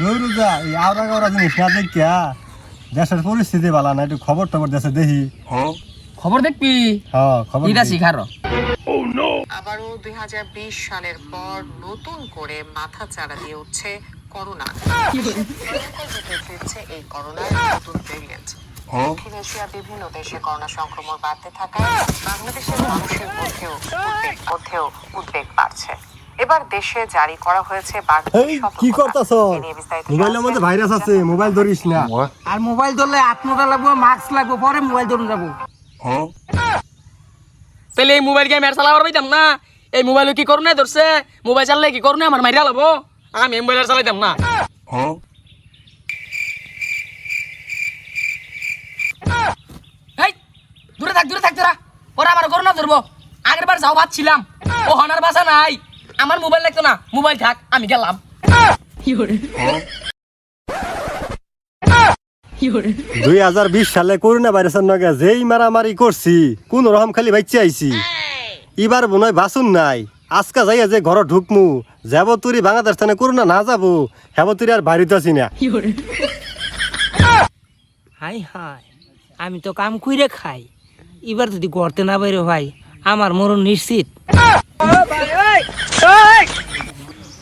নুরুজা এই আওরা গাওরা জিনিস না দেখিয়া দেশের পরিস্থিতি ভালো না একটু খবর টবর দেশে দেখি। খবর দেখবি? হ্যাঁ খবর দেখি। শিখার। আবারও দুই সালের পর নতুন করে মাথা চাড়া দিয়ে উঠছে করোনা। এই করোনার নতুন ভেরিয়েন্ট দক্ষিণ এশিয়ার বিভিন্ন দেশে করোনা সংক্রমণ বাড়তে থাকায় বাংলাদেশের মানুষের মধ্যেও মধ্যেও উদ্বেগ বাড়ছে। এবার দেশে জারি করা হয়েছে কি। করতেছ? মোবাইলের মধ্যে ভাইরাস আছে মোবাইল ধরিস না। আর মোবাইল ধরলে হাত মোটা লাগবো মাস্ক লাগবো পরে মোবাইল ধরুন যাব। তাহলে এই মোবাইল গেম এর চালাবার পাইতাম না? এই মোবাইল কি করুন ধরছে? মোবাইল চাললে কি করুন? আমার মাইরা লাবো। আমি মোবাইল আর চালাইতাম না। এই, দূরে থাক দূরে থাক তোরা। ওরা আমার করোনা ধরবো। আগের বার যাও ভাবছিলাম ও হনার বাসা নাই। আমার মোবাইল লাগতো না মোবাইল থাক আমি গেলাম। দুই হাজার বিশ সালে করোনা ভাইরাসের নগে যেই মারামারি করছি কোন রকম খালি বাইচে আইছি। এবার মনে হয় বাসুন নাই। আজকা যাইয়া যে ঘর ঢুকমু যাব তুরি বাংলাদেশ থানে করোনা না যাব হেব তুরি আর বাড়িতে আছি না। হাই হাই আমি তো কাম কইরে খাই। এবার যদি করতে না বাইরে ভাই আমার মরণ নিশ্চিত।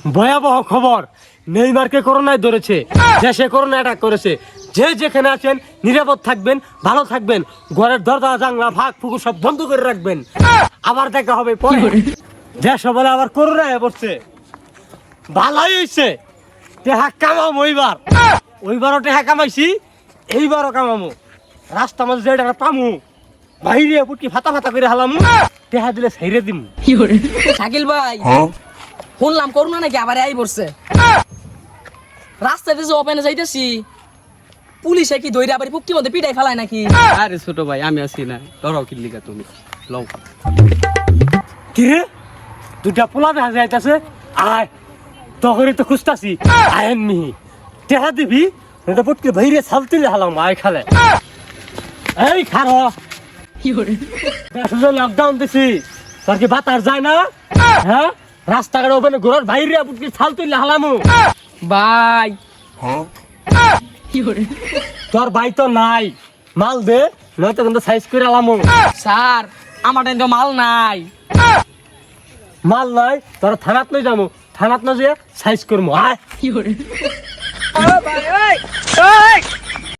ভয়াবহ খবর। নেইমারকে করোনায় ধরেছে। দেশে করোনা অ্যাটাক করেছে। যে যেখানে আছেন নিরাপদ থাকবেন ভালো থাকবেন। ঘরের দরজা জানলা ভাগ ফুকু সব বন্ধ করে রাখবেন। আবার দেখা হবে পরে। যে সবাই আবার করোনা হয়ে পড়ছে। ভালোই হয়েছে টেহা কামাম ওইবার ওইবারও টেহা কামাইছি এইবারও কামামু। রাস্তা মাঝে যেটা পামু বাইরে পুটকি ফাতা ফাতা করে হালামু টেহা দিলে সাইরে দিমু। শাকিল ভাই। শুনলাম করোনা নাকি আবার আই পড়ছে রাস্তাতে যে ওপেনে যাইতেছি পুলিশে কি দইরা আবার পুক্তি মধ্যে পিটাই ফেলায় নাকি? আরে ছোট ভাই আমি আছি না। ডরাও কি লিগা তুমি লও। কি কিরে দুটা পোলা দেখা যাইতাছে? আয় তখনই তো খুঁজতাছি। আয়েন মিহি টেহা দিবি? এটা পটকে ভাইরে সালতিলে হালাম আয় খালে। এই খারো। দেশে লকডাউন দিছি। তোর কি বাতার যায় না? হ্যাঁ? রাস্তাঘাট ওপেনে ঘোরার বাইরে পুটকে সালতিলে হালামু ভাই। তোর ভাই তো নাই। মাল দে নয়তো কিন্তু সাইজ করে আলামু স্যার আমার টাইম তো মাল নাই। মাল নাই তোর থানাত নই যামু থানাত নই যে সাইজ করমু আয়।